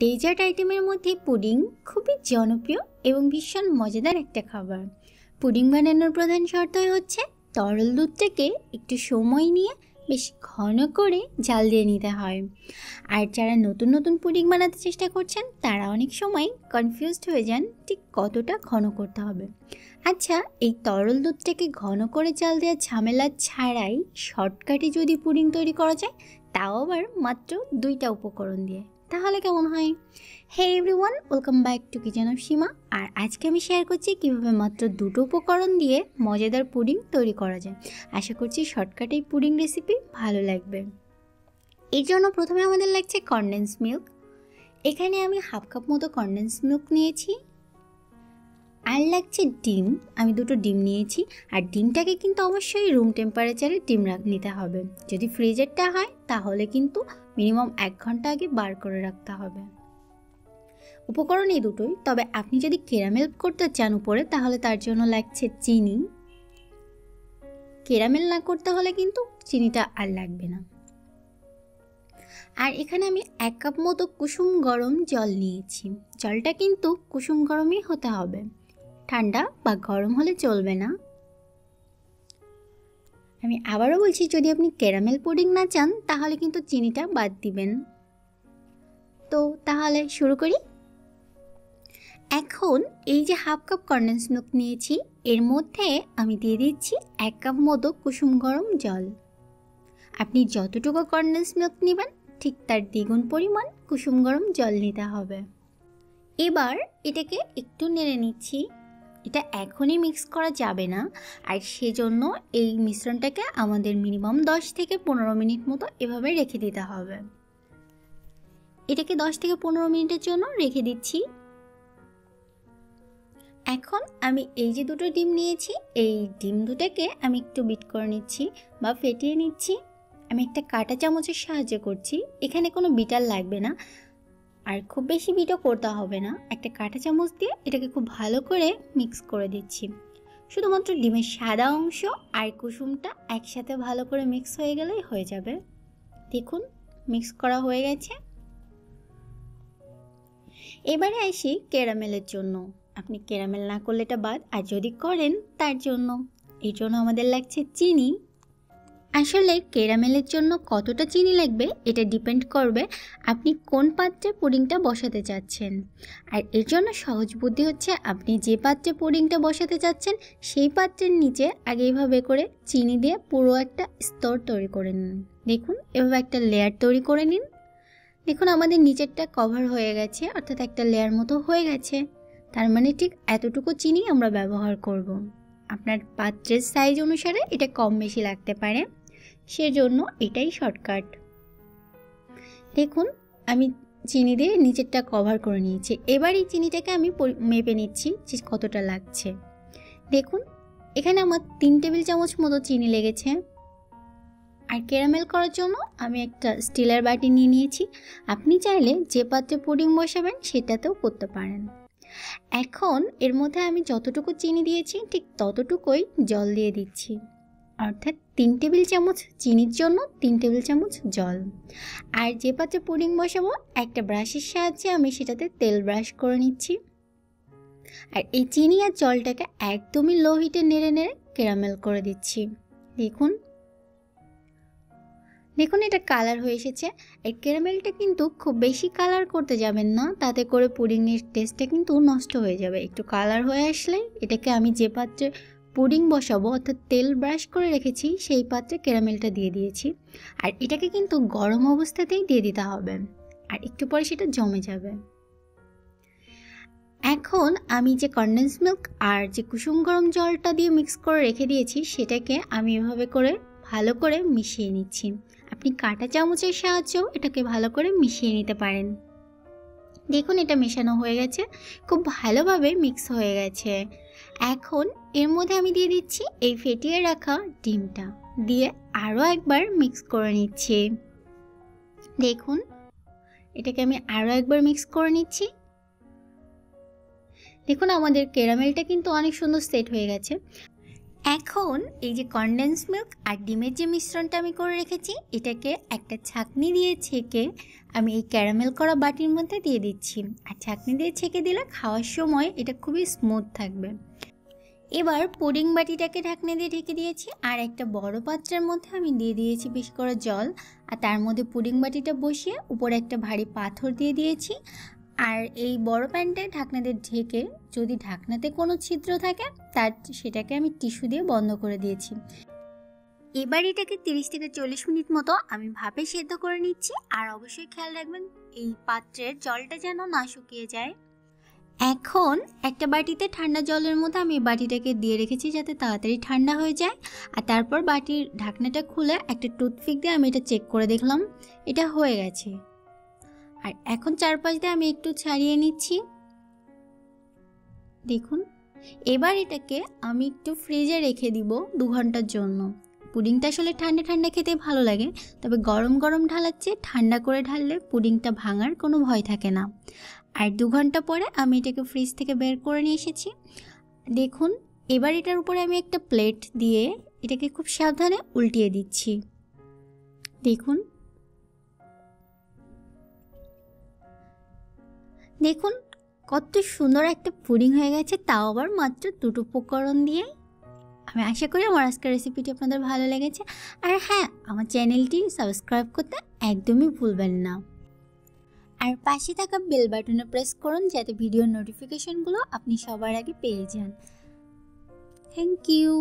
Dessert আইটেমের মধ্যে pudding খুবই জনপ্রিয় এবং ভীষণ মজাদার একটা খাবার। পুডিং বানানোর প্রধান শর্তই হচ্ছে তরল দুধটাকে একটু সময় নিয়ে বেশ ঘন করে জাল দিয়ে নিতে হয়। আর যারা নতুন নতুন পুডিং বানাতে চেষ্টা করছেন, তারা অনেক সময় কনফিউজড হয়ে যান ঠিক কতটা ঘন করতে হবে। আচ্ছা এই তরল দুধটাকে ঘন করে জাল দেওয়ার ঝামেলা ছাড়াই শর্টকাটে যদি পুডিং তৈরি করা যায়, তাও আবার মাত্র দুইটা উপকরণ দিয়ে। তাহলে কেমন হয়? Hey everyone welcome back to kitchen of Seema আর আজকে আমি শেয়ার করছি কীভাবে মাত্র দুটো উপকরণ দিয়ে মজাদার পুডিং তৈরি করা যায়। আশা করছি শর্টকাটে এই পুডিং রেসিপি ভালো লাগবে। এর জন্য প্রথমে আমাদের লাগছে কনডেন্স মিল্ক এখানে আমি হাফ কাপ মতো কনডেন্স মিল্ক নিয়েছি। আর লাগছে ডিম। আমি দুটো ডিম নিয়েছি। আর ডিমটাকে কিন্তু অবশ্যই রুম টেম্পারেচারে ডিম নিতে হবে। যদি ফ্রিজেরটা হয়, তাহলে কিন্তু মিনিমাম এক ঘণ্টা আগে বার করে রাখতে হবে। উপকরণ এই দুটোই। তবে আপনি যদি কেরামেল করতে চান উপরে, তাহলে তার জন্য লাগছে চিনি। কেরামেল না করতে হলে কিন্তু চিনিটা আর লাগবে না। আর এখানে আমি এক কাপ মতো কুসুম গরম জল নিয়েছি। জলটা কিন্তু কুসুম গরমই হতে হবে। ঠান্ডা বা গরম হলে চলবে না। আমি আবারও বলছি, যদি আপনি ক্যারামেল পুডিং না চান, তাহলে কিন্তু চিনিটা বাদ দিবেন। তো তাহলে শুরু করি। এখন এই যে হাফ কাপ কন্ডেন্স মিল্ক নিয়েছি, এর মধ্যে আমি দিয়ে দিচ্ছি এক কাপ মতো কুসুম গরম জল। আপনি যতটুকু কন্ডেন্স মিল্ক নেবেন, ঠিক তার দ্বিগুণ পরিমাণ কুসুম গরম জল নিতে হবে। এবার এটাকে একটু নেড়ে নিচ্ছি। এটা এখনই মিক্স করা যাবে না। আর সেজন্য এই মিশ্রণটাকে আমাদের মিনিমাম দশ থেকে পনেরো মিনিট মতো এভাবে রেখে দিতে হবে। এটাকে দশ থেকে পনেরো মিনিটের জন্য রেখে দিচ্ছি। এখন আমি এই যে দুটো ডিম নিয়েছি, এই ডিম দুটোকে আমি একটু বিট করে নিচ্ছি বা ফেটিয়ে নিচ্ছি। আমি একটা কাটা চামচের সাহায্য করছি। এখানে কোনো বিটার লাগবে না। আর খুব বেশি বিটও করতে হবে না। একটা কাঁটা চামচ দিয়ে এটাকে খুব ভালো করে মিক্স করে দিচ্ছি। শুধুমাত্র ডিমের সাদা অংশ আর কুসুমটা একসাথে ভালো করে মিক্স হয়ে গেলেই হয়ে যাবে। দেখুন মিক্স করা হয়ে গেছে। এবারে আসি ক্যারামেলের জন্য। আপনি ক্যারামেল না করলে এটা বাদ, আর যদি করেন তার জন্য। এই জন্য আমাদের লাগছে চিনি। আসলে ক্যারামেলের জন্য কতটা চিনি লাগবে এটা ডিপেন্ড করবে আপনি কোন পাত্রে পুডিংটা বসাতে চাচ্ছেন। আর এর জন্য সহজ বুদ্ধি হচ্ছে আপনি যে পাত্রে পুডিংটা বসাতে চাচ্ছেন সেই পাত্রের নিচে আগে এইভাবে করে চিনি দিয়ে পুরো একটা স্তর তৈরি করে নিন। দেখুন, এভাবে একটা লেয়ার তৈরি করে নিন। দেখুন, আমাদের নিচেরটা কভার হয়ে গেছে, অর্থাৎ একটা লেয়ার মতো হয়ে গেছে। তার মানে ঠিক এতটুকু চিনি আমরা ব্যবহার করব। আপনার পাত্রের সাইজ অনুসারে এটা কম বেশি লাগতে পারে। সেজন্য এটাই শর্টকাট দেখুন, আমি চিনি দিয়ে নিচেরটা কভার করে নিয়েছি। এবার এই চিনিটাকে আমি মেপে নিচ্ছি যে কতটা লাগছে। দেখুন, এখানে আমার তিন টেবিল চামচ মতো চিনি লেগেছে। আর ক্যারামেল করার জন্য আমি একটা স্টিলের বাটি নিয়ে নিয়েছি। আপনি চাইলে যে পাত্রে পুডিং বসাবেন সেটাতেও করতে পারেন। এখন এর মধ্যে আমি যতটুকু চিনি দিয়েছি, ঠিক ততটুকুই জল দিয়ে দিচ্ছি। অর্থাৎ তিন টেবিল চামচ চিনির জন্য তিন টেবিল চামচ জল। আর যে পাত্রে পুডিং বসাবো, একটা ব্রাশের সাহায্যে আমি সেটাতে তেল ব্রাশ করে নিচ্ছি। আর এই চিনি আর জলটাকে একদমই লো হিটে নেড়ে নেড়ে ক্যারামেল করে দিচ্ছি। দেখুন। দেখুন এটা কালার হয়ে এসেছে। এই ক্যারামেলটা কিন্তু খুব বেশি কালার করতে যাবেন না, তাতে করে পুডিংয়ের টেস্টটা কিন্তু নষ্ট হয়ে যাবে। একটু কালার হয়ে আসলে এটাকে আমি যে পাত্রে পুডিং বসাবো, অর্থাৎ তেল ব্রাশ করে রেখেছি, সেই পাত্রে ক্যারামেলটা দিয়ে দিয়েছি। আর এটাকে কিন্তু গরম অবস্থাতেই দিয়ে দিতে হবে। আর একটু পরে সেটা জমে যাবে। এখন আমি যে কন্ডেন্স মিল্ক আর যে কুসুম গরম জলটা দিয়ে মিক্স করে রেখে দিয়েছি, সেটাকে আমি এভাবে করে ভালো করে মিশিয়ে নিচ্ছি। আপনি কাঁটা চামচের সাহায্যেও এটাকে ভালো করে মিশিয়ে নিতে পারেন। দেখুন এটা মেশানো হয়ে গেছে, খুব ভালোভাবে মিক্স হয়ে গেছে। এখন এর মধ্যে আমি দিয়ে দিচ্ছি এই ফেটিয়ে রাখা ডিমটা। দিয়ে আরও একবার মিক্স করে নিচ্ছি। দেখুন, এটাকে আমি আরও একবার মিক্স করে নিচ্ছি। দেখুন, আমাদের ক্যারামেলটা কিন্তু অনেক সুন্দর সেট হয়ে গেছে। এখন এই যে কনডেন্স মিল্ক আর ডিমের যে মিশ্রণটা আমি করে রেখেছি, এটাকে একটা ছাকনি দিয়ে ছেঁকে আমি এই ক্যারামেল করা বাটির মধ্যে দিয়ে দিচ্ছি। আর ছাকনি দিয়ে ছেঁকে দিলে খাওয়ার সময় এটা খুবই স্মুথ থাকবে। এবার পুডিং বাটিটাকে ঢাকনা দিয়ে ঢেকে দিয়েছি, আর একটা বড় পাত্রের মধ্যে আমি দিয়ে দিয়েছি বেশি করে জল। আর তার মধ্যে পুডিং বাটিটা বসিয়ে উপরে একটা ভারী পাথর দিয়ে দিয়েছি। আর এই বড় প্যানটায় ঢাকনা দিয়ে ঢেকে যদি ঢাকনাতে কোনো ছিদ্র থাকে, তার সেটাকে আমি টিস্যু দিয়ে বন্ধ করে দিয়েছি। এবার এটাকে তিরিশ থেকে চল্লিশ মিনিট মতো আমি ভাপে সেদ্ধ করে নিচ্ছি, আর অবশ্যই খেয়াল রাখবেন এই পাত্রের জলটা যেন না শুকিয়ে যায়। এখন একটা বাটিতে ঠান্ডা জলের মধ্যে আমি বাটিটাকে দিয়ে রেখেছি যাতে তাড়াতাড়ি ঠান্ডা হয়ে যায়। আর তারপর বাটির ঢাকনাটা খুলে একটা টুথপিক দিয়ে আমি এটা চেক করে দেখলাম, এটা হয়ে গেছে। আর এখন চারপাশ দিয়ে আমি একটু ছাড়িয়ে নিচ্ছি। দেখুন, এবার এটাকে আমি একটু ফ্রিজে রেখে দিব দু ঘণ্টার জন্য। পুডিংটা আসলে ঠান্ডা ঠান্ডা খেতে ভালো লাগে, তবে গরম গরম ঢালাচ্ছে, ঠান্ডা করে ঢাললে পুডিংটা ভাঙার কোনো ভয় থাকে না। আর দু ঘণ্টা পরে আমি এটাকে ফ্রিজ থেকে বের করে নিয়ে এসেছি। দেখুন, এবার এটার উপরে আমি একটা প্লেট দিয়ে এটাকে খুব সাবধানে উল্টিয়ে দিচ্ছি। দেখুন। দেখুন, কত সুন্দর একটা পুডিং হয়ে গেছে, তাও আবার মাত্র দুটো উপকরণ দিয়ে। আমি আশা করি আমার আজকের রেসিপিটি আপনাদের ভালো লেগেছে। আর হ্যাঁ আমার চ্যানেলটি সাবস্ক্রাইব করতে একদমই ভুলবেন না। আর পাশে থাকা বেল বাটনে প্রেস করুন যাতে ভিডিওর নোটিফিকেশনগুলো আপনি সবার আগে পেয়ে যান। Thank you